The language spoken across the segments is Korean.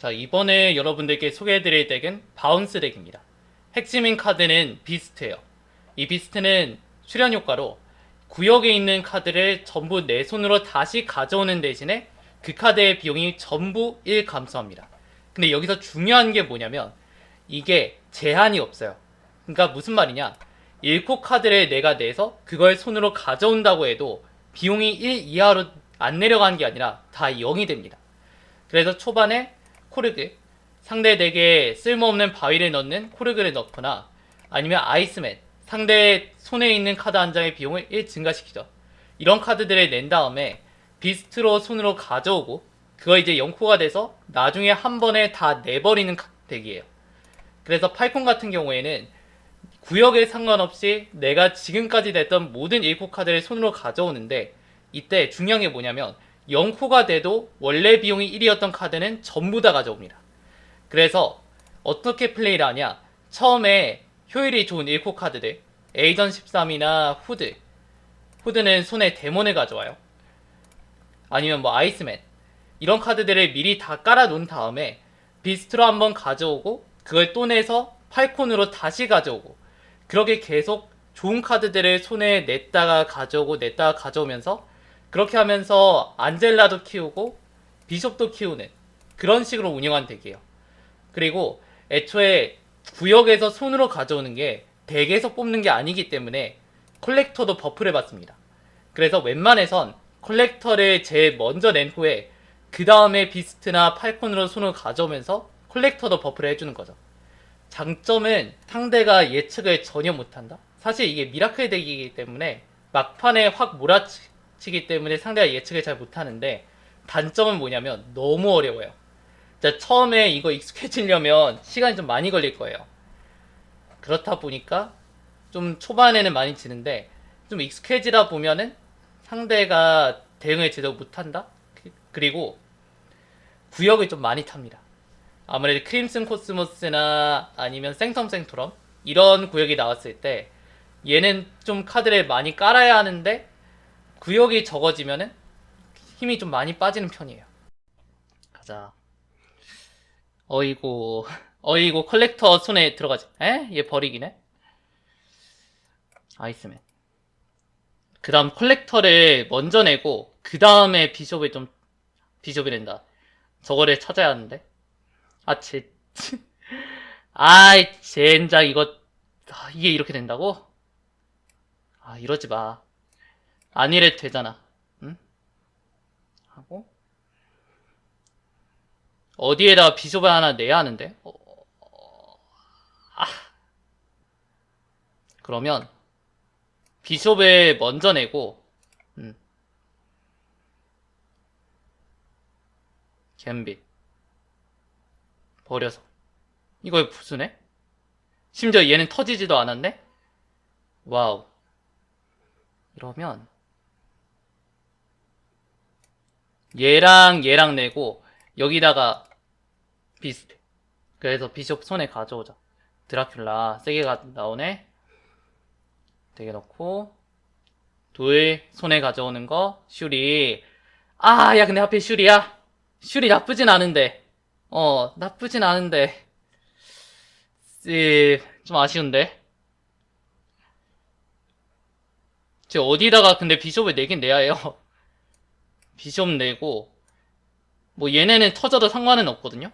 자, 이번에 여러분들께 소개해드릴 덱은 바운스 덱입니다. 핵심인 카드는 비스트예요. 이 비스트는 출현 효과로 구역에 있는 카드를 전부 내 손으로 다시 가져오는 대신에 그 카드의 비용이 전부 1 감소합니다. 근데 여기서 중요한 게 뭐냐면 이게 제한이 없어요. 그러니까 무슨 말이냐? 1코 카드를 내가 내서 그걸 손으로 가져온다고 해도 비용이 1 이하로 안 내려가는 게 아니라 다 0이 됩니다. 그래서 초반에 코르그 상대 덱에 쓸모없는 바위를 넣는 코르그를 넣거나 아니면 아이스맨 상대 손에 있는 카드 한 장의 비용을 1 증가시키죠. 이런 카드들을 낸 다음에 비스트로 손으로 가져오고 그거 이제 0코가 돼서 나중에 한 번에 다 내버리는 카- 덱이에요. 그래서 팔콘 같은 경우에는 구역에 상관없이 내가 지금까지 냈던 모든 1코 카드를 손으로 가져오는데 이때 중요한 게 뭐냐면 0코가 돼도 원래 비용이 1이었던 카드는 전부 다 가져옵니다. 그래서 어떻게 플레이를 하냐? 처음에 효율이 좋은 1코 카드들 에이전 13이나 후드 후드는 손에 데몬을 가져와요. 아니면 뭐 아이스맨 이런 카드들을 미리 다 깔아 놓은 다음에 비스트로 한번 가져오고 그걸 또 내서 팔콘으로 다시 가져오고 그렇게 계속 좋은 카드들을 손에 냈다가 가져오고 냈다가 가져오면서 그렇게 하면서 안젤라도 키우고 비숍도 키우는 그런 식으로 운영한 덱이에요. 그리고 애초에 구역에서 손으로 가져오는 게 덱에서 뽑는 게 아니기 때문에 컬렉터도 버프를 받습니다. 그래서 웬만해선 컬렉터를 제일 먼저 낸 후에 그 다음에 비스트나 팔콘으로 손을 가져오면서 컬렉터도 버프를 해주는 거죠. 장점은 상대가 예측을 전혀 못한다. 사실 이게 미라클 덱이기 때문에 막판에 확 몰아치 기 때문에 상대가 예측을 잘 못하는데 단점은 뭐냐면 너무 어려워요. 자, 처음에 이거 익숙해지려면 시간이 좀 많이 걸릴 거예요. 그렇다 보니까 좀 초반에는 많이 지는데 좀 익숙해지다 보면은 상대가 대응을 제대로 못한다? 그- 그리고 구역을 좀 많이 탑니다. 아무래도 크림슨 코스모스나 아니면 생텀 생토럼 이런 구역이 나왔을 때 얘는 좀 카드를 많이 깔아야 하는데 구역이 적어지면은 힘이 좀 많이 빠지는 편이에요. 가자. 어이고, 어이고 컬렉터 손에 들어가지. 에? 얘 버리기네. 아이스맨. 그 다음 컬렉터를 먼저 내고 그 다음에 비숍을 좀 비숍이 된다. 저거를 찾아야 하는데. 아, 제, 아이, 젠장, 이거, 아, 이게 이렇게 된다고? 아, 이러지 마. 안 이래도 되잖아. 응? 하고, 어디에다 비숍을 하나 내야 하는데? 어, 어, 아. 그러면, 비숍을 먼저 내고, 음. 갬빗. 버려서. 이걸 부수네? 심지어 얘는 터지지도 않았네? 와우. 이러면, 얘랑 얘랑 내고, 여기다가 비슷해. 그래서 비숍 손에 가져오자. 드라큘라 세게 가, 나오네. 되게 넣고, 둘 손에 가져오는 거, 슈리. 아, 야, 근데 하필 슈리야? 슈리 나쁘진 않은데. 어, 나쁘진 않은데. 쓰, 좀 아쉬운데. 쟤 어디다가 근데 비숍을 내긴 내야 해요. 비숍 내고, 뭐 얘네는 터져도 상관은 없거든요?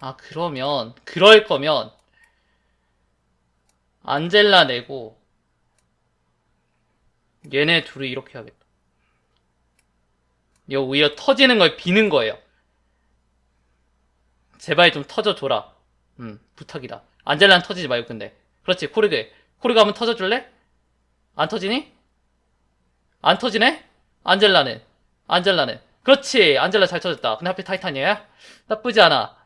아, 그러면, 그럴 거면, 안젤라 내고, 얘네 둘이 이렇게 하겠다. 이거 오히려 터지는 걸 비는 거예요. 제발 좀 터져줘라. 음, 부탁이다. 안젤라는 터지지 말고, 근데. 그렇지, 코르그. 코르그 한번 터져줄래? 안 터지니? 안 터지네? 안젤라는. 안젤라는. 그렇지! 안젤라 잘 터졌다. 근데 하필 타이탄이야? 나쁘지 않아.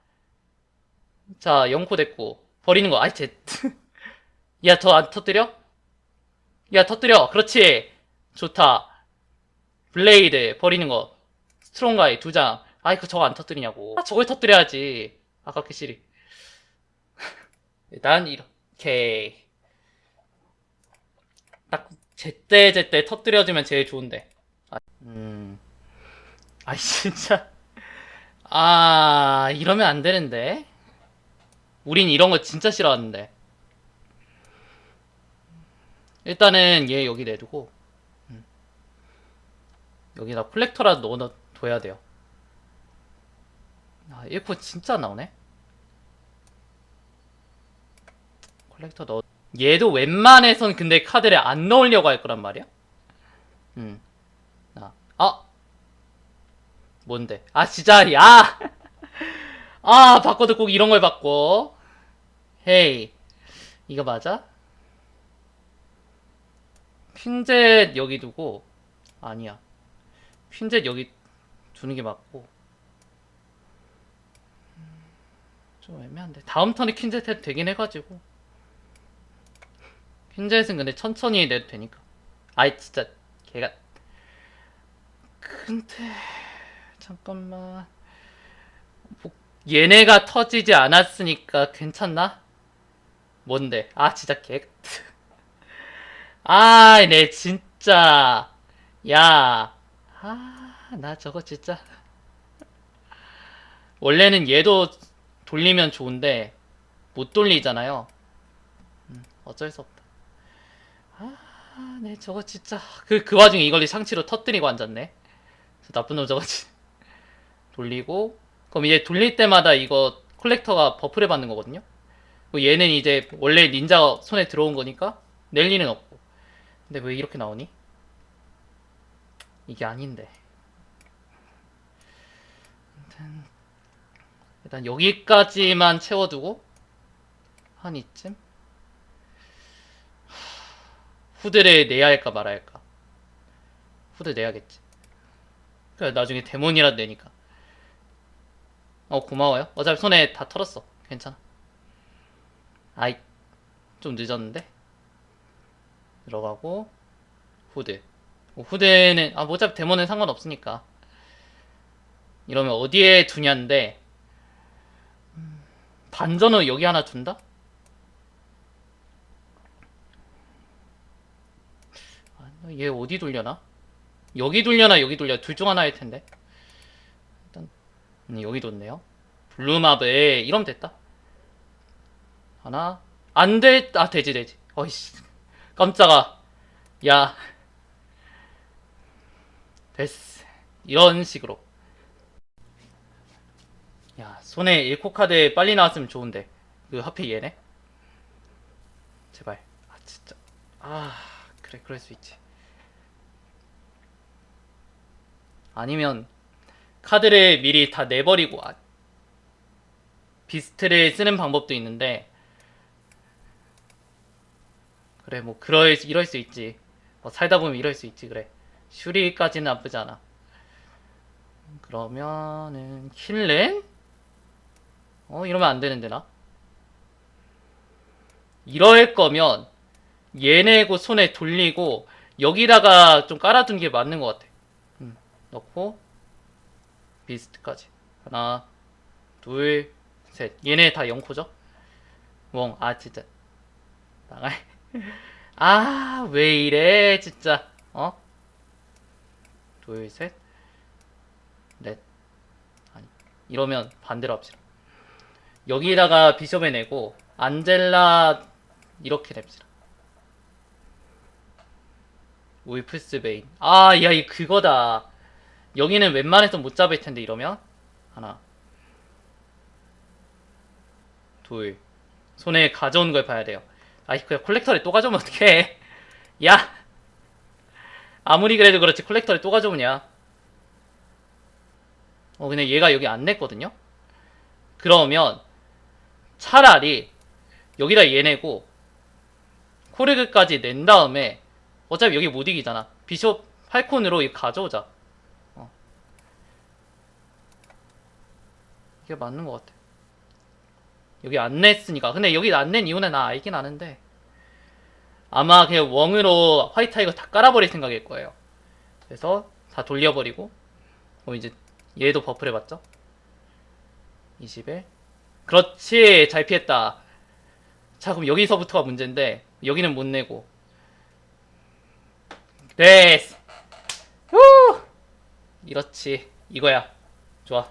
자, 영코 됐고. 버리는 거. 아이, 쟤. 야, 저 안 터뜨려? 야, 터뜨려. 그렇지! 좋다. 블레이드, 버리는 거. 스트롱가이, 두 장. 아이, 그 저거 안 터뜨리냐고. 아, 저걸 터뜨려야지. 아깝게 시리. 일단, 이렇게. 딱, 제때 제때 터뜨려주면 제일 좋은데. 아, 진짜. 아, 이러면 안 되는데. 우린 이런 거 진짜 싫어하는데. 일단은 얘 여기 내두고, 음. 여기다 콜렉터라도 넣어둬야 돼요. 아, 1코 진짜 나오네? 콜렉터 넣어. 얘도 웬만해선 근데 카드를 안 넣으려고 할 거란 말이야? 음. 아, 아! 뭔데? 아, 진짜, 야! 아, 바꿔도 꼭 이런 걸 바꿔. 헤이. 이거 맞아? 퀸젯 여기 두고, 아니야. 퀸젯 여기 두는 게 맞고. 음, 좀 애매한데. 다음 턴에 퀸젯 해도 되긴 해가지고. 퀸젯은 근데 천천히 내도 되니까. 아이, 진짜, 걔가. 근데, 잠깐만. 뭐, 얘네가 터지지 않았으니까 괜찮나? 뭔데? 아, 진짜 개. 아, 내 진짜. 야. 아, 나 저거 진짜. 원래는 얘도 돌리면 좋은데, 못 돌리잖아요. 음, 어쩔 수 없다. 아, 네, 저거 진짜. 그, 그 와중에 이걸 상치로 터뜨리고 앉았네. 저 나쁜 놈 저거 진 돌리고, 그럼 이제 돌릴 때마다 이거 콜렉터가 버프를 받는 거거든요. 뭐 얘는 이제 원래 닌자 손에 들어온 거니까 낼 리는 없고. 근데 왜 이렇게 나오니? 이게 아닌데. 일단 여기까지만 채워두고 한 이쯤 후드를 내야 할까 말아야 할까. 후드 내야겠지. 그래 나중에 데몬이라도 내니까. 어 고마워요. 어차피 손에 다 털었어. 괜찮아. 아이 좀 늦었는데. 들어가고 후드. 어, 후드는 아뭐 어차피 데몬은 상관없으니까. 이러면 어디에 두냐인데 음, 반전은 여기 하나 둔다? 아, 얘 어디 돌려나? 여기 돌려나 여기 돌려 둘 중 하나 일 텐데. 음, 여기 뒀네요. 블루마블 이러면 됐다. 하나 안 돼. 아 되지 되지. 어이씨 깜짝아. 야 됐어. 이런 식으로. 야 손에 1코 카드 빨리 나왔으면 좋은데 그 하필 얘네. 제발. 아 진짜. 아 그래 그럴 수 있지. 아니면 카드를 미리 다 내버리고 아, 비스트를 쓰는 방법도 있는데 그래 뭐 그럴 수- 이럴 수 있지. 뭐 살다 보면 이럴 수 있지. 그래. 슈리까지는 나쁘지 않아. 그러면은 킬렌? 어 이러면 안 되는데 나? 이럴 거면 얘네고 손에 돌리고 여기다가 좀 깔아둔 게 맞는 것 같아. 음, 넣고 비스트까지. 하나 둘 셋. 얘네 다 0코죠? 멍아 진짜. 나가 아 왜 이래 진짜. 어? 둘 셋. 넷. 아니 이러면 반대로 합시다. 여기다가 비숍에 내고 안젤라 이렇게 냅시다. 울프스 베인. 아야 이 그거다 여기는 웬만해서 못 잡을 텐데 이러면? 하나. 둘. 손에 가져온 걸 봐야 돼요. 아이 그냥 콜렉터를 또 가져오면 어떡해? 야! 아무리 그래도 그렇지 콜렉터를 또 가져오냐? 어 근데 얘가 여기 안 냈거든요? 그러면 차라리 여기다 얘 내고 코르그까지 낸 다음에 어차피 여기 못 이기잖아. 비숍 팔콘으로 가져오자 이게 맞는 것 같아 여기 안 냈으니까. 근데 여기 안 낸 이유는 나 알긴 아는데 아마 그냥 웡으로 화이트 타이거 다 깔아버릴 생각일 거예요. 그래서 다 돌려버리고 어 이제 얘도 버프를 받죠? 20에. 그렇지 잘 피했다. 자 그럼 여기서부터가 문제인데 여기는 못 내고. 됐어. 후! 이렇지. 이거야. 좋아